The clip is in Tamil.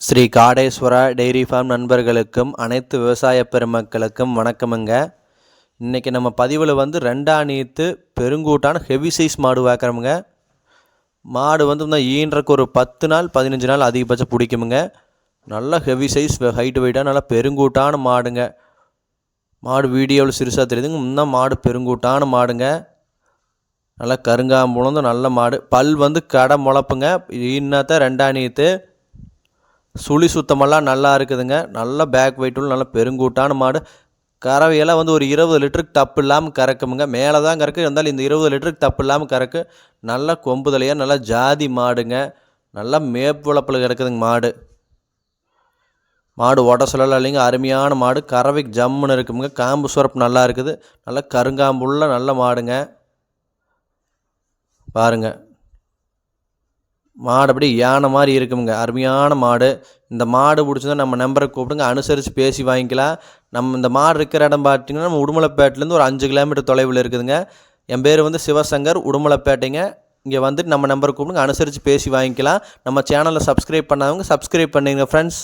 ஸ்ரீ காடேஸ்வரா டெய்ரி ஃபார்ம் நண்பர்களுக்கும் அனைத்து விவசாய பெருமக்களுக்கும் வணக்கமுங்க. இன்றைக்கி நம்ம பதிவில் வந்து ரெண்டாம் நீத்து பெருங்கூட்டான ஹெவி சைஸ் மாடு பார்க்குறோமுங்க மாடு வந்து இந்த ஈன்றக்கு ஒரு பத்து நாள் பதினஞ்சு நாள் அதிகபட்சம் பிடிக்குமுங்க. நல்ல ஹெவி சைஸ் ஹைட்டு வெயிட்டாக நல்லா பெருங்கூட்டான மாடுங்க. மாடு வீடியோவில் சிறுசாக தெரியுதுங்க. இன்னும் மாடு பெருங்கூட்டான மாடுங்க. நல்லா கருங்காம்புலந்து நல்ல மாடு. பல் வந்து கடை முளப்புங்க. ஈன்னாத்தான் ரெண்டாம் நீத்து சுழி சுத்தமெல்லாம் நல்லா இருக்குதுங்க. நல்ல பேக் வெயிட்டும் நல்ல பெருங்கூட்டான மாடு. கறவையெல்லாம் வந்து ஒரு இருபது லிட்டருக்கு தப்பு இல்லாமல் கறக்குமுங்க. மேலே தான் கறக்கு இருந்தாலும் இந்த இருபது லிட்டருக்கு தப்பு இல்லாமல் கறக்கு. நல்ல கொம்புதலையாக நல்லா ஜாதி மாடுங்க. நல்லா மேப்புளப்பில் கிடக்குதுங்க மாடு. மாடு உடசலாம் இல்லைங்க. அருமையான மாடு. கறவைக்கு ஜம்முன்னு இருக்குமுங்க. காம்பு சுரப்பு நல்லா இருக்குது. நல்லா கருங்காம்புள்ள நல்ல மாடுங்க. பாருங்க. மாடு அப்படியே யானை மாதிரி இருக்குமுங்க. அருமையான மாடு. இந்த மாடு பிடிச்சதா நம்ம நம்பரை கூப்பிடுங்க. அனுசரித்து பேசி வாங்கிக்கலாம். நம்ம இந்த மாடு இருக்கிற இடம் பார்த்தீங்கன்னா நம்ம உடுமலைப்பேட்டிலேருந்து ஒரு அஞ்சு கிலோமீட்டர் தொலைவில் இருக்குதுங்க. என் பேர் வந்து சிவசங்கர் உடுமலைப்பேட்டைங்க. இங்கே வந்துட்டு நம்ம நம்பரை கூப்பிடுங்க. அனுசரித்து பேசி வாங்கிக்கலாம். நம்ம சேனலை சப்ஸ்கிரைப் பண்ணாதவங்க சப்ஸ்கிரைப் பண்ணிங்க ஃப்ரெண்ட்ஸ்